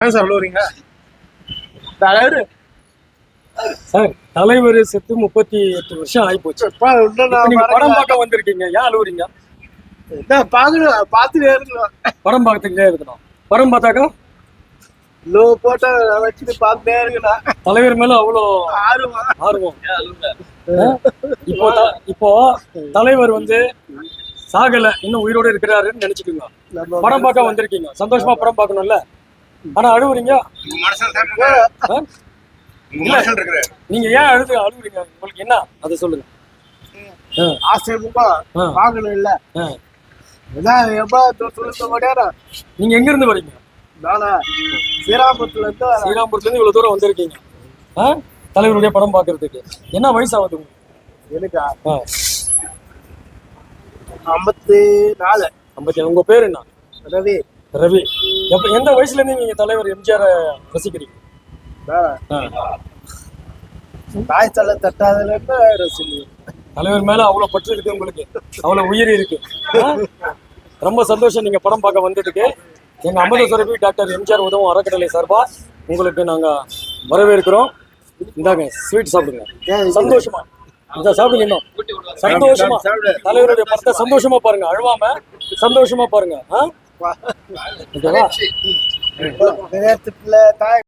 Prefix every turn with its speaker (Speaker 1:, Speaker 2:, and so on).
Speaker 1: ஏன் சார் அழுவுறீங்க தலைவர்
Speaker 2: சார் தலைவர் செத்து முப்பத்தி எட்டு வருஷம் ஆகி போச்சு
Speaker 1: எப்பா இன்னும்
Speaker 2: இப்ப
Speaker 1: நான்
Speaker 2: நீங்க படம். பார்க்க வந்திருக்கீங்க. ஏன் அழுவுறீங்க
Speaker 1: என்ன பாக்கணும் பார்த்துட்டே இருக்கணும்
Speaker 2: படம் பார்த்துக்கிட்டே இருக்கணும். படம் பார்த்தாக்கா?
Speaker 1: லோ போட்டோ வச்சுட்டு பார்த்துட்டே இருக்கணும்
Speaker 2: தலைவர் மேல அவ்வளோ
Speaker 1: ஆர்வம்.
Speaker 2: ஆர்வம்? இப்போ இப்போ தலைவர் வந்து சாகல இன்னும் உயிரோட இருக்கிறாருன்னு நினைச்சுக்கோங்க. படம் பார்க்க வந்திருக்கீங்க. சந்தோஷமா படம் பார்க்கணும்ல? ஆனா அழுவுறீங்க? நீங்க ஏன் அழுது அழுவுறீங்க? உங்களுக்கு என்ன? அதை சொல்லுங்க. ஆ,
Speaker 1: ஆசைமுகா
Speaker 2: ஆ.
Speaker 1: பார்க்கணும் இல்ல
Speaker 2: நீங்க எங்க இருந்து வரீங்க?
Speaker 1: நானா ஸ்ரீராமத்துல இருந்து வரேன்.
Speaker 2: ஸ்ரீராம்பூர்ல இருந்து இவ்வளவு தூரம் வந்திருக்கீங்க? தலைவருடைய படம் பார்க்கறதுக்கு. என்ன வயசாகுது உங்களுக்கு?
Speaker 1: எனக்கா? ஐம்பத்தி நாலு.
Speaker 2: ஐம்பத்தி. உங்க பேர் என்ன?
Speaker 1: ரவி.
Speaker 2: ரவி எப்ப எந்த வயசுல இருந்து நீங்க தலைவர் எம்ஜிஆர் ரசிக்கிறீங்க.
Speaker 1: தாய் தலை தட்டாதுல இருந்து ரசிகி
Speaker 2: தலைவர் மேல அவ்வளவு பற்று இருக்கு உங்களுக்கு அவ்வளவு உயிர் இருக்கு? ரொம்ப சந்தோஷம் நீங்க படம் பார்க்க வந்ததுக்கு எங்க அமிர்தசரபி டாக்டர் எம்ஜிஆர் உதவும் அறக்கட்டளை சார்பா உங்களுக்கு நாங்க வரவேற்கிறோம் இந்தாங்க ஸ்வீட் சாப்பிடுங்க சந்தோஷமா இந்த சாப்பிடுங்க இன்னும் சந்தோஷமா. தலைவருடைய படத்தை சந்தோஷமா பாருங்க அழுவாம சந்தோஷமா பாருங்க ஆ?
Speaker 1: நேரத்துக்குள்ள தாய்